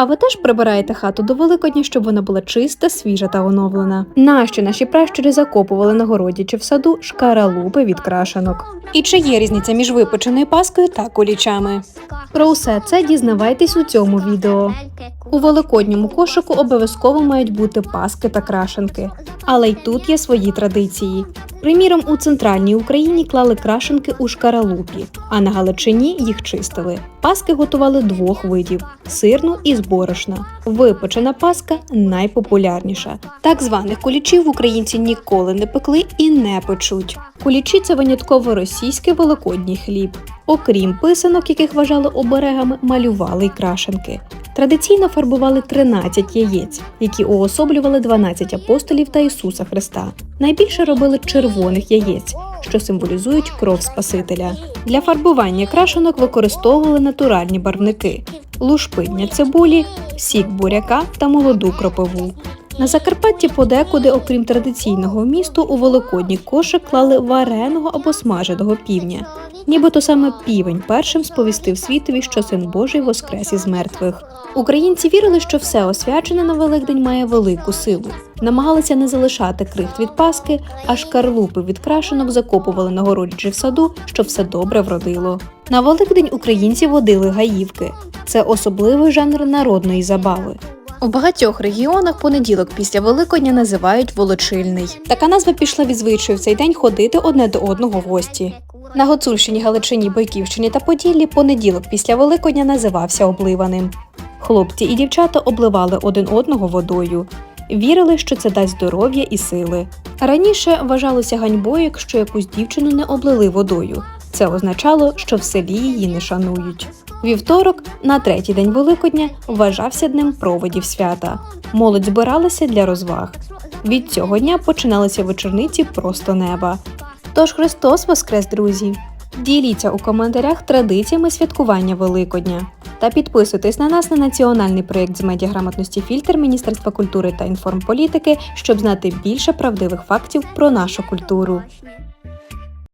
А ви теж прибираєте хату до Великодня, щоб вона була чиста, свіжа та оновлена. Нащо наші пращури закопували на городі чи в саду шкаралупи від крашенок? І чи є різниця між випеченою паскою та кулічами? Про усе це дізнавайтесь у цьому відео. У великодньому кошику обов'язково мають бути паски та крашенки. Але й тут є свої традиції. Приміром, у центральній Україні клали крашенки у шкаралупі, а на Галичині їх чистили. Паски готували двох видів: сирну і з борошна. Випечена паска найпопулярніша. Так званих кулічів українці ніколи не пекли і не печуть. Кулічі це винятково російський великодній хліб. Окрім писанок, яких вважали оберегами, малювали й крашенки. Традиційно фарбували 13 яєць, які уособлювали 12 апостолів та Ісуса Христа. Найбільше робили червоних яєць, що символізують кров Спасителя. Для фарбування крашенок використовували натуральні барвники: лушпиння цибулі, сік буряка та молоду кропиву. На Закарпатті подекуди, окрім традиційного вмісту, у великодній кошик клали вареного або смаженого півня. Нібито саме півень першим сповістив світові, що син Божий воскрес із мертвих. Українці вірили, що все освячене на Великдень має велику силу. Намагалися не залишати крихт від паски, а шкарлупи від крашенок закопували на городі чи в саду, щоб все добре вродило. На Великдень українці водили гаївки. Це особливий жанр народної забави. У багатьох регіонах понеділок після Великодня називають волочильний. Така назва пішла від звичаю в цей день ходити одне до одного в гості. На Гуцульщині, Галичині, Бойківщині та Поділлі понеділок після Великодня називався обливаним. Хлопці і дівчата обливали один одного водою. Вірили, що це дасть здоров'я і сили. Раніше вважалося ганьбою, якщо якусь дівчину не облили водою. Це означало, що в селі її не шанують. Вівторок, на третій день Великодня, вважався днем проводів свята. Молодь збиралася для розваг. Від цього дня починалися вечорниці просто неба. Тож Христос Воскрес, друзі! Діліться у коментарях традиціями святкування Великодня та підписуйтесь на нас на національний проєкт з медіаграмотності фільтр Міністерства культури та інформполітики, щоб знати більше правдивих фактів про нашу культуру.